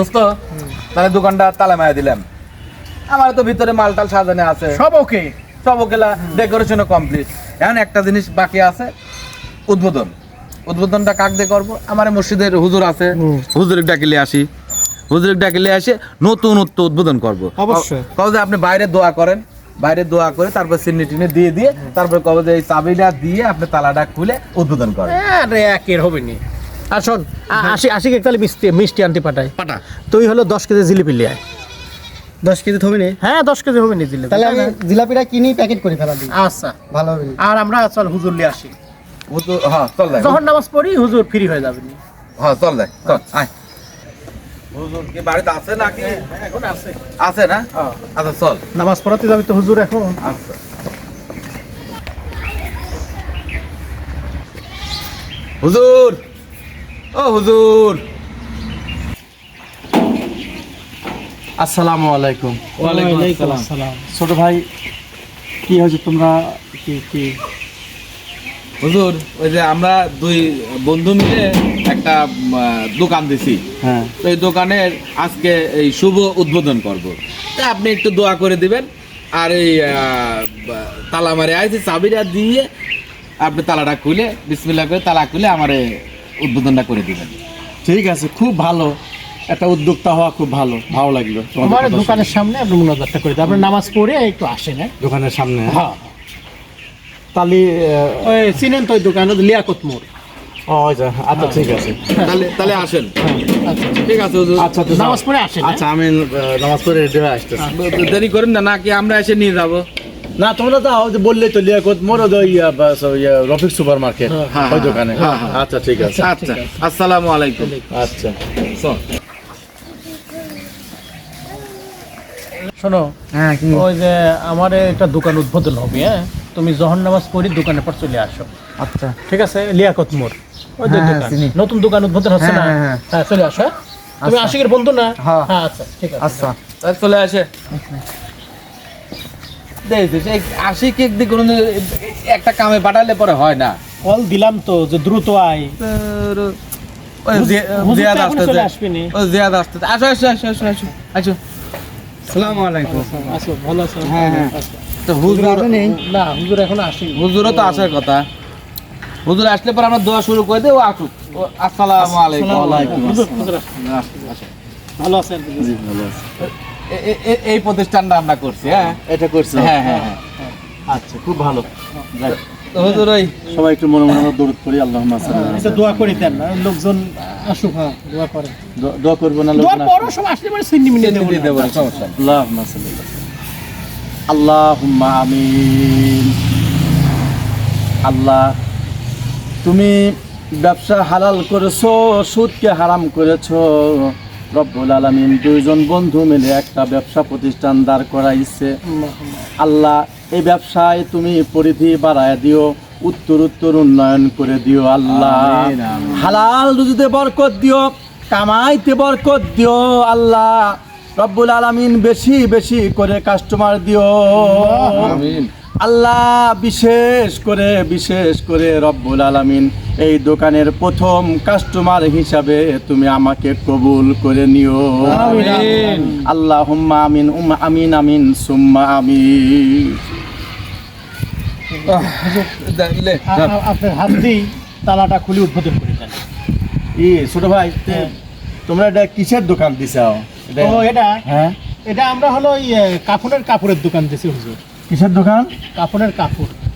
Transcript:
দোস্ত তাহলে দোকানটা তালা মারা দিলাম। আমার তো ভিতরে মাল টাল সাজানো আছে। সব ওকে? সব ওকেলা ডেকোরেশনও কমপ্লিট। এখন একটা জিনিস বাকি আছে উদ্বোধন। উদ্বোধনটা কাক দিয়ে করব? আমার মসজিদের হুজুর আছে। হুম। হুজুরে ডাকিলে আসি। হুজুরে ডাকিলে আসে নতুন নতুন উদ্বোধন করব। অবশ্যই। কবে যে আপনি বাইরে দোয়া করেন। বাইরে দোয়া করে তারপর সিন্নি টিনে দিয়ে দিয়ে তারপর কবে যে এই চাবিটা দিয়ে আপনি তালাটা খুলে উদ্বোধন করেন। আরে একের হবে নি আর শোন আশি আশি কেক তাহলে মিষ্টি মিষ্টি আনতে পাঠাই। পাটা তুই হলো দশ কেজি জিলিপি লিয়ে আয়। দশ কেজি থবি নি হ্যাঁ দশ কেজি হবে নি জিলিপি। তাহলে আমি জিলাপিটা কিনি প্যাকেট করে ফেলা দিই। আচ্ছা। ভালো হবে। আর আমরা চল হুজুর লিয়ে আসি। হুজুর হ্যাঁ চল যাই যখন নামাজ পড়ি হুজুর ফ্রি হয়ে যাবে নি। হ্যাঁ চল যাই চল আয়। হুজুর কি বাড়িতে আছে নাকি? এখন আছে। আছে না? আচ্ছা চল। নামাজ পড়াতে যাবে তো হুজুর এখন। আচ্ছা। হুজুর! ও হুজুর। আসসালামু আলাইকুম। ওয়ালাইকুম আসসালাম। আসসালাম। ছোট ভাই কি হয়েছে তোমরা? কি কি? হুজুর ওই যে আমরা দুই বন্ধু মিলে একটা দোকান দিছি। হ্যাঁ। তো এই দোকানের আজকে এই শুভ উদ্বোধন করব। তা আপনি একটু দোয়া করে দিবেন। আর এই তালা মারে আইছি চাবিটা দিয়ে আপনি তালাটা খুলে বিসমিল্লা করে তালা খুলে আমার উদ্বোধনটা করে দিবেন। ঠিক আছে খুব ভালো। একটা উদ্যোক্তা হওয়া খুব ভালো ভালো লাগল আমার দোকানের সামনে আপনি মুনাজাতটা করে দিন। আপনার নামাজ পড়ে একটু আসেন হ্যাঁ? দোকানের সামনে হ্যাঁ? তাহলে ওই চিনেন তো ওই দোকান লিয়াকত মোড়। আচ্ছা আচ্ছা ঠিক আছে। তাহলে তাহলে আসেন। আচ্ছা ঠিক আছে আচ্ছা নামাজ পড়ে আসেন আচ্ছা আমি নামাজ পড়ে রেডি হয়ে আসতেছি। দেরি করেন না নাকি আমরা এসে নিয়ে যাব। না তোমরা তো বললে তো লিয়াকত মোর ওই ইয়া, বাস, ইয়া, রফিক সুপার মার্কেট হ্যাঁ, ওই হ্যাঁ, দোকানে। হ্যাঁ। আচ্ছা ঠিক আছে। আচ্ছা আসসালামু আলাইকুম। আচ্ছা। শোনো। হ্যাঁ ওই যে আমার একটা দোকান উদ্বোধন হবে হ্যাঁ? তুমি জহর নামাজ পড়ি দোকানের পর চলে আসো। আচ্ছা। ঠিক আছে? লিয়াকত মোড়। ওই দোকান। নতুন দোকান উদ্বোধন হচ্ছে না? হ্যাঁ, চলে আসো হ্যাঁ? তুমি আচ্ছা। আশিকের বন্ধু না? হ্যাঁ। আচ্ছা ঠিক আছে। আচ্ছা। চলে আসে। আশি কেক দিয়ে কোনো একটা কামে পাঠালে পরে হয় না। কল দিলাম তো যে দ্রুত আয়। জিয়াদ আসতেছে। জিয়াদ আসতেছে। আসো আসো আসো আসো আসো আসো। আসসালামু আলাইকুম। আসো ভালো আছো? হ্যাঁ, হ্যাঁ। তো হুজুর না হুজুর এখন আসেনি। হুজুরও তো আসার কথা। হুজুর আসলে পর আমরা দোয়া শুরু করে দেবো আসুক। আসসালামু আলাইকুম। ওয়ালাইকুম হুজুর হুজুর ভালো আছেন এই প্রতিষ্ঠানটা আমরা করছি হ্যাঁ? এটা করছ হ্যাঁ হ্যাঁ হ্যাঁ। আচ্ছা খুব ভালো। সবাই একটু মনে মনে দৌড় করি আল্লাহ দোয়া করে দেন না লোকজন আসুক হ্যাঁ দোয়া করেন দোয়া করব না লোকজন সব আসলে মানে সিন্নি দেবো সমস্যা নেই। আল্লাহুম্মা আল্লাহুম্মা আমিন। আল্লাহ তুমি ব্যবসা হালাল করেছ সুদকে হারাম করেছ। রব্বুল আলামিন দুইজন বন্ধু মিলে একটা ব্যবসা প্রতিষ্ঠান দাঁড় করাইছে। আল্লাহ এই ব্যবসায় তুমি পরিধি বাড়ায় দিও উত্তর উত্তর উন্নয়ন করে দিও আল্লাহ। হালাল রুজিতে বরকত দিও কামাইতে বরকত দিও আল্লাহ। রব্বুল আলামিন বেশি বেশি করে কাস্টমার দিও। আল্লাহ বিশেষ করে বিশেষ করে রব্বুল আলামিন। এই দোকানের প্রথম কাস্টমার হিসাবে তুমি আমাকে কবুল করে নিও। আল্লাহ আমিন আমিন আমিন সুম্মা আমিন। আহ, দে- লে, আ- ধর। আ- আপনার হাত তালাটা খুলে উদ্বোধন করে দেন। ই ছোট ভাই তোমরা এটা কিসের দোকান দিছাও এটা ও এটা হ্যাঁ? এটা আমরা হলো কাপড়ের কাপড়ের দোকান দিয়েছি হুজুর। কিসের দোকান? কাপড়ের কাপড়।